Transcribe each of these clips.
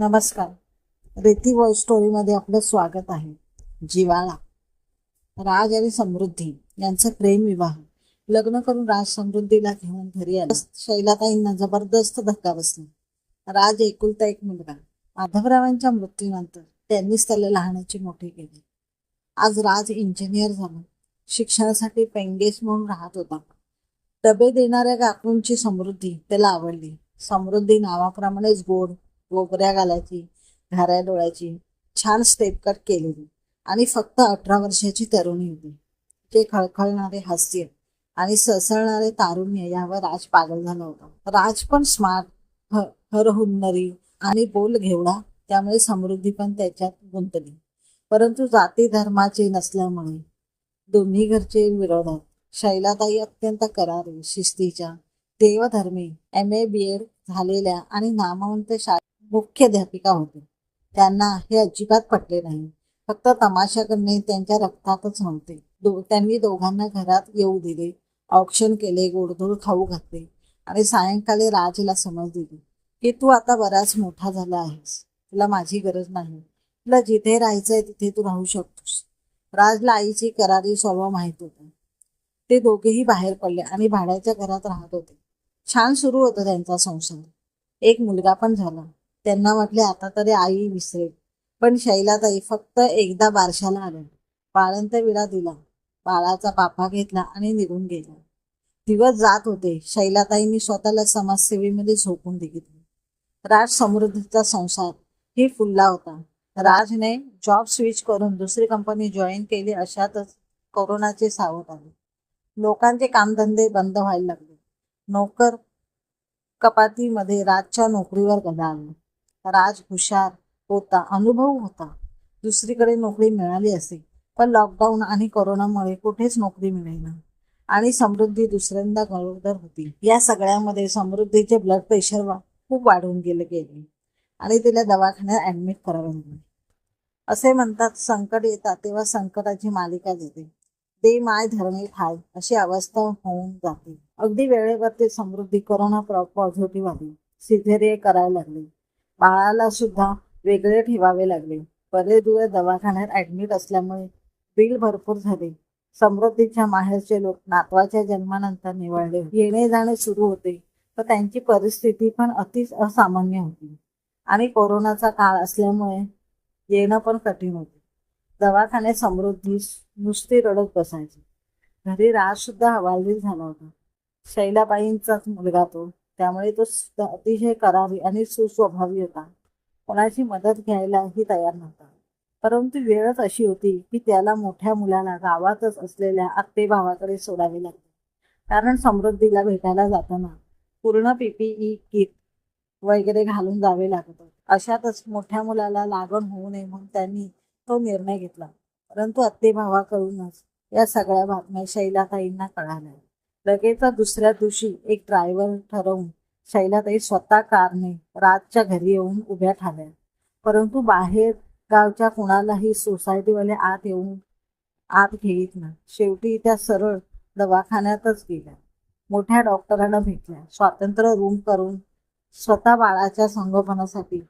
नमस्कार. रेती वॉय स्टोरीमध्ये आपलं स्वागत आहे. जिवाळा. राज आणि समृद्धी यांचं प्रेम विवाह. लग्न करून राज समृद्धीला घेऊन घरी आला. शैलाताईंना जबरदस्त धक्का बसला. राज एकुलता एक मुलगा. माधवरावांच्या मृत्यूनंतर त्यांनीच त्याला लहानाची मोठी केली. आज राज इंजिनियर झाला. शिक्षणासाठी पेंगेस म्हणून राहत होता. डबे देणाऱ्या काकूंची समृद्धी त्याला आवडली. समृद्धी नावाप्रमाणेच गोड गोबऱ्या घालायची घाऱ्या डोळ्याची छान स्टेप कट केलेली. आणि फक्त अठरा वर्षाची तरुणी होती. ते खळखळणारे हास्य आणि ससळणारे तारुण्य यावर राज पागल झाला होता. राज पण स्मार्ट हरहुन्नरी आणि बोल घेवडा त्यामुळे समृद्धी पण त्याच्यात गुंतली. परंतु जाती धर्माचे नसल्यामुळे दोन्ही घरचे विरोधात शैलाताई अत्यंत करारी शिस्तीच्या देवधर्मी एम ए बी एड झालेल्या आणि नामवंत शाळा मुख्याध्यापिका होते. त्यांना हे अजिबात पटले नाही. फक्त तमाशा करणे त्यांच्या रक्तातच नव्हते. दो त्यांनी दोघांना घरात येऊ दिले. औक्षण केले गोडधोड खाऊ घातले आणि सायंकाळी राजला समज दिली. की तू आता बराच मोठा झाला आहेस. तुला माझी गरज नाही. तुला जिथे राहायचंय तिथे तू राहू शकतोस. राजला आईची करारी स्वभाव माहीत होता. ते दोघेही बाहेर पडले आणि भाड्याच्या घरात राहत होते. छान सुरू होता त्यांचा संसार. एक मुलगा पण झाला. त्यांना म्हटले आता तरी आई विसरेल. पण शैलाताई फक्त एकदा बारशाला आल्या. बाळंत विडा दिला. बाळाचा पापा घेतला आणि निघून गेला. दिवस जात होते. शैलाताईंनी स्वतःला समाजसेवेमध्ये झोपून दिली. राज समृद्धीचा संसार ही फुलला होता. राजने जॉब स्विच करून दुसरी कंपनी जॉईन केली अशातच कोरोनाचे सावट आले. लोकांचे कामधंदे बंद व्हायला लागले. नोकर कपातीमध्ये राजच्या नोकरीवर गदा आला राज हुशार होता अनुभव होता. दुसरीकडे नोकरी मिळाली असे. पण लॉकडाऊन आणि कोरोनामुळे कुठेच नोकरी मिळेना. आणि समृद्धी दुसऱ्यांदा गरोदर होती. या सगळ्यामध्ये समृद्धीचे ब्लड प्रेशर वा खूप वाढून गेले गेले. आणि तिला दवाखान्यात ऍडमिट करावे लागले. असे म्हणतात संकट येतात तेव्हा संकटाची मालिका देते दे माय धरणे ठाय अशी अवस्था होऊन जाते. अगदी वेळेवर ते समृद्धी कोरोना पॉझिटिव्ह आली. सिझेरिया करायला लागले. बाळाला सुद्धा वेगळे ठेवावे लागले. बरे दिवस दवाखान्यात ऍडमिट असल्यामुळे बिल भरपूर झाले. समृद्धीच्या माहेरचे लोक नातवाच्या जन्मानंतर निवडले. येणे जाणे सुरू होते तर त्यांची परिस्थिती पण अतिच असामान्य होती. आणि कोरोनाचा काळ असल्यामुळे येणं पण कठीण होते. दवाखान्यात समृद्धी नुसती रडत बसायची. घरी राज सुद्धा हवालदिल झाला होता. शैलाबाईंचाच मुलगा तो त्यामुळे तो अतिशय करावी आणि सुस्वभावी होता. कोणाची मदत घ्यायलाही तयार नव्हता. परंतु वेळच अशी होती की त्याला मोठ्या मुलाला गावातच असलेल्या आत्ते भावाकडे सोडावे लागते कारण समृद्धीला भेटायला जाताना पूर्ण पीपीई किट वगैरे घालून जावे लागत अशातच मोठ्या मुलाला लागण होऊ नये म्हणून त्यांनी तो निर्णय घेतला. परंतु आत्ते भावाकडूनच या सगळ्या बातम्या शैलाताईंना कळाल्या. लगेच दुसऱ्या दिवशी एक ड्रायव्हर ठरवून शैलाताई स्वतः कारने राजच्या घरी येऊन उभ्या ठाल्या परंतु बाहेर गावच्या कुणालाही सोसायटीवाले आत येऊन आत घेत ना शेवटी त्या सरळ दवाखान्यातच गेल्या. मोठ्या डॉक्टरांना भेटल्या. स्वातंत्र्य रूम करून स्वतः बाळाच्या संगोपनासाठी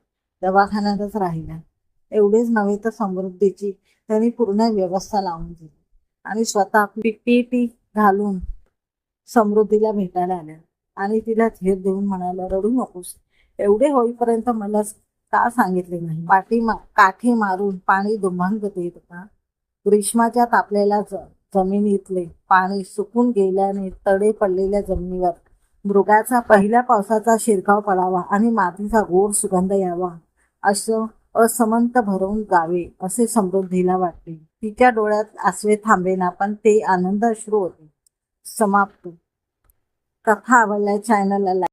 दवाखान्यातच राहिल्या. एवढेच नव्हे तर समृद्धीची त्यांनी पूर्ण व्यवस्था लावून दिली. आणि स्वतः पीपीटी घालून समृद्धीला भेटायला आल्या. आणि तिला धीर देऊन म्हणायला रडू नकोस. एवढे होईपर्यंत मला का सांगितले नाही? पाठी मा काठी मारून पाणी दुभांग देत होता. ग्रीष्माच्या तापलेल्या जमिनीतले पाणी सुकून गेल्याने तडे पडलेल्या जमिनीवर मृगाचा पहिल्या पावसाचा शिरकाव पडावा आणि मातीचा गोड सुगंध यावा. असं असमंत भरवून गावे असे समृद्धीला वाटले. तिच्या डोळ्यात आसवे थांबेना पण ते आनंद अश्रू होते. समाप्त. कथा आवडल्या चॅनलला